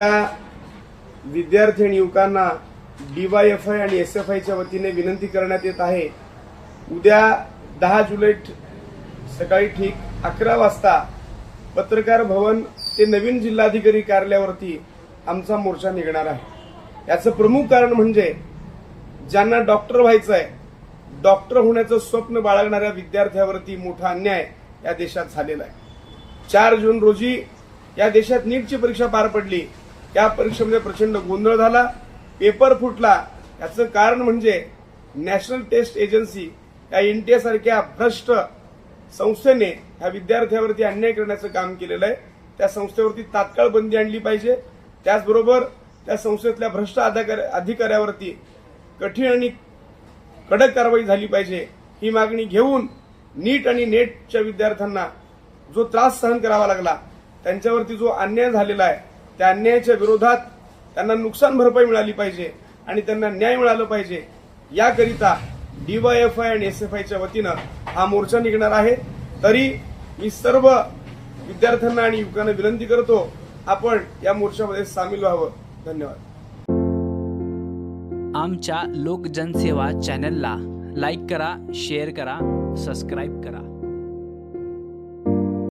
त्या विद्यार्थी आणि युवकांना डीवायएफआय आणि एस एफ आयच्या वतीने विनंती करण्यात येत आहे. उद्या दहा जुलै सकाळी ठीक अकरा वाजता पत्रकार भवन ते नवीन जिल्हाधिकारी कार्यालयावरती आमचा मोर्चा निघणार आहे. याचं प्रमुख कारण म्हणजे ज्यांना डॉक्टर व्हायचं आहे डॉक्टर होण्याचं स्वप्न बाळगणाऱ्या विद्यार्थ्यावरती मोठा अन्याय या देशात झालेला आहे. चार जून रोजी या देशात नीटची परीक्षा पार पडली. या परीक्षेमध्ये प्रचंड गोंधळ झाला पेपर फुटला. याचं कारण म्हणजे नॅशनल टेस्ट एजन्सी या एन टी एसारख्या भ्रष्ट संस्थेने ह्या विद्यार्थ्यावरती अन्याय करण्याचं काम केलेलं आहे. त्या संस्थेवरती तात्काळ बंदी आणली पाहिजे. त्याचबरोबर त्या संस्थेतल्या भ्रष्ट अधिकाऱ्यावरती कठीण आणि कडक कारवाई झाली पाहिजे. ही मागणी घेऊन नीट आणि नेटच्या विद्यार्थ्यांना जो त्रास सहन करावा लागला त्यांच्यावरती जो अन्याय झालेला आहे त्या अन्यायाच्या विरोधात त्यांना नुकसान भरपाई मिळाली पाहिजे आणि त्यांना न्याय मिळालं पाहिजे. याकरिता डीवायएफआय आणि एस एफ आयच्या वतीनं हा मोर्चा निघणार आहे. तरी मी सर्व विद्यार्थ्यांना आणि युवकांना विनंती करतो आपण या मोर्चामध्ये सामील व्हावं. धन्यवाद. आमच्या लोकजनसेवा चॅनलला लाईक करा शेअर करा सबस्क्राईब करा.